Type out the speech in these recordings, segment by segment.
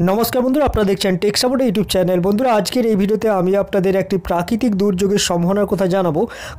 নমস্কার বন্ধুরা, আপনারা দেখছেন টেক সাপোর্ট ইউটিউব চ্যানেল। বন্ধুরা, আজকের এই ভিডিওতে আমি আপনাদের একটি প্রাকৃতিক দুর্যোগের সম্ভাবনার কথা জানাব।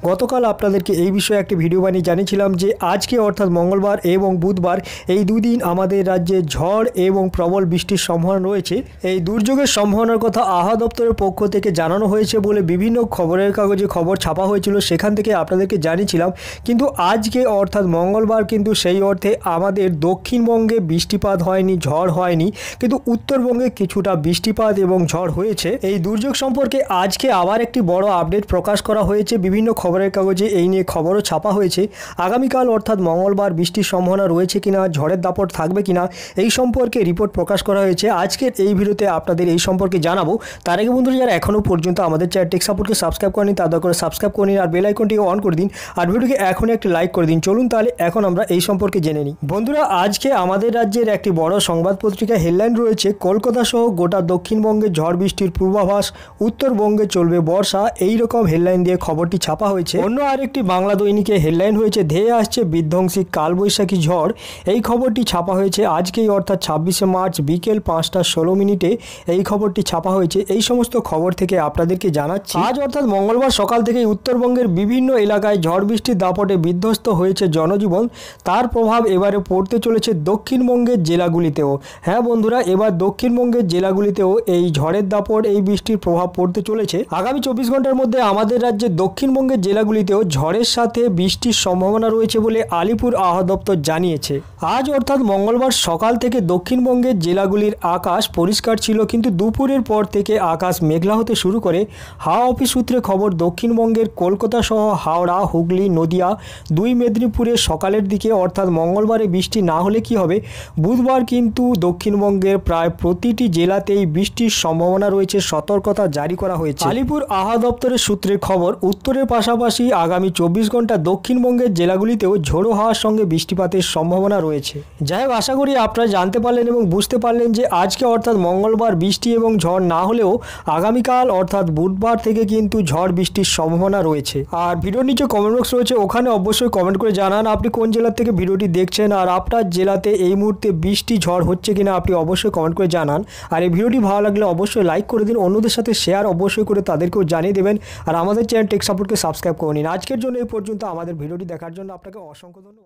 গতকাল আপনাদেরকে এই বিষয়ে একটি ভিডিও বানিয়ে জানিয়েছিলাম যে, আজকে অর্থাৎ মঙ্গলবার এবং বুধবার এই দুদিন আমাদের রাজ্যে ঝড় এবং প্রবল বৃষ্টির সম্ভাবনা রয়েছে। এই দুর্যোগের সম্ভাবনার কথা আহা দপ্তরের পক্ষ থেকে জানানো হয়েছে বলে বিভিন্ন খবরের কাগজে খবর ছাপা হয়েছিল, সেখান থেকে আপনাদেরকে জানিয়েছিলাম। কিন্তু আজকে অর্থাৎ মঙ্গলবার কিন্তু সেই অর্থে আমাদের দক্ষিণবঙ্গে বৃষ্টিপাত হয়নি, ঝড় হয়নি। কিন্তু উত্তরবঙ্গে কিছুটা বৃষ্টিপাত এবং ঝড় হয়েছে। এই দুর্যোগ সম্পর্কে আজকে আবার একটি বড় আপডেট প্রকাশ করা হয়েছে। বিভিন্ন খবরের কাগজে এই নিয়ে খবরও ছাপা হয়েছে। আগামীকাল অর্থাৎ মঙ্গলবার বৃষ্টির সম্ভাবনা রয়েছে কিনা, ঝড়ের দাপট থাকবে কিনা, এই সম্পর্কে রিপোর্ট প্রকাশ করা হয়েছে। আজকের এই ভিডিওতে আপনাদের এই সম্পর্কে জানাব। তার আগে বন্ধুরা, যারা এখনও পর্যন্ত আমাদের চ্যানেল টেক সাপোর্টকে সাবস্ক্রাইব করেনি তাদের করে সাবস্ক্রাইব করে নিন আর বেল আইকনটিকে অন করে দিন আর ভিডিওকে এখনই একটি লাইক করে দিন। চলুন তাহলে এখন আমরা এই সম্পর্কে জেনে নিই। বন্ধুরা, আজকে আমাদের রাজ্যের একটি বড় সংবাদ পত্রিকা হেডলাইন রয়েছে। কলকাতা সহ গোটা দক্ষিণবঙ্গে ঝড় বৃষ্টির পূর্বাভাস, উত্তরবঙ্গে চলবে বর্ষা এই রকম হেডলাইন দিয়ে খবরটি ছাপা হয়েছে। অন্য আরেকটি বাংলা দৈনিকে হেডলাইন হয়েছে, ধেয়ে আসছে বিধ্বংসী কালবৈশাখী ঝড়। এই খবরটি ছাপা হয়েছে আজকেই, অর্থাৎ ছাব্বিশে মার্চ বিকেল পাঁচটা ষোলো মিনিটে এই খবরটি ছাপা হয়েছে। এই সমস্ত খবর থেকে আপনাদেরকে জানাচ্ছি, আজ অর্থাৎ মঙ্গলবার সকাল থেকেই উত্তরবঙ্গের বিভিন্ন এলাকায় ঝড় বৃষ্টির দাপটে বিধ্বস্ত হয়েছে জনজীবন। তার প্রভাব এবারে পড়তে চলেছে দক্ষিণবঙ্গের জেলাগুলিতেও। হ্যাঁ বন্ধুরা, এবার দক্ষিণবঙ্গের জেলাগুলিতেও এই ঝড়ের দাপট, এই বৃষ্টির প্রভাব পড়তে চলেছে। আগামী চব্বিশ ঘণ্টার মধ্যে আমাদের রাজ্যের দক্ষিণবঙ্গের জেলাগুলিতেও ঝড়ের সাথে বৃষ্টির সম্ভাবনা রয়েছে বলে আলিপুর আবহাওয়া দপ্তর জানিয়েছে। আজ অর্থাৎ মঙ্গলবার সকাল থেকে দক্ষিণবঙ্গের জেলাগুলির আকাশ পরিষ্কার ছিল, কিন্তু দুপুরের পর থেকে আকাশ মেঘলা হতে শুরু করে। হাওয়া অফিস সূত্রে খবর, দক্ষিণবঙ্গের কলকাতা সহ হাওড়া, হুগলি, নদিয়া, দুই মেদিনীপুরে সকালের দিকে অর্থাৎ মঙ্গলবারে বৃষ্টি না হলে কি হবে? বুধবার কিন্তু দক্ষিণবঙ্গের প্রায় প্রতিটি জেলাতেই বৃষ্টির সম্ভাবনা রয়েছে, সতর্কতা জারি করা হয়েছে। আলিপুর আহা দপ্তরের সূত্রে খবর, উত্তরের পাশাপাশি আগামী চব্বিশ ঘণ্টা দক্ষিণবঙ্গের জেলাগুলিতেও ঝোড়ো হাওয়ার সঙ্গে বৃষ্টিপাতের সম্ভাবনা রয়েছে। যাই হোক, আশা করি আপনারা জানতে পারলেন এবং বুঝতে পারলেন যে আজকে অর্থাৎ মঙ্গলবার বৃষ্টি এবং ঝড় না হলেও আগামীকাল অর্থাৎ বুধবার থেকে কিন্তু ঝড় বৃষ্টির সম্ভাবনা রয়েছে। আর ভিডিওর নিচে কমেন্ট বক্স রয়েছে, ওখানে অবশ্যই কমেন্ট করে জানান আপনি কোন জেলা থেকে ভিডিওটি দেখছেন আর আপনার জেলাতে এই মুহূর্তে বৃষ্টি, ঝড় হচ্ছে কিনা আপনি অবশ্যই কমেন্ট করে জানান। আর এই ভিডিওটি ভালো লাগলে অবশ্যই লাইক করে দিন, অন্যদের সাথে শেয়ার অবশ্যই করে তাদেরকেও জানিয়ে দেবেন। আর আমাদের চ্যানেল টেক সাপোর্টকে সাবস্ক্রাইব করে নিন। আজকের জন্য এই পর্যন্ত। আমাদের ভিডিওটি দেখার জন্য আপনাকে অসংখ্য ধন্যবাদ।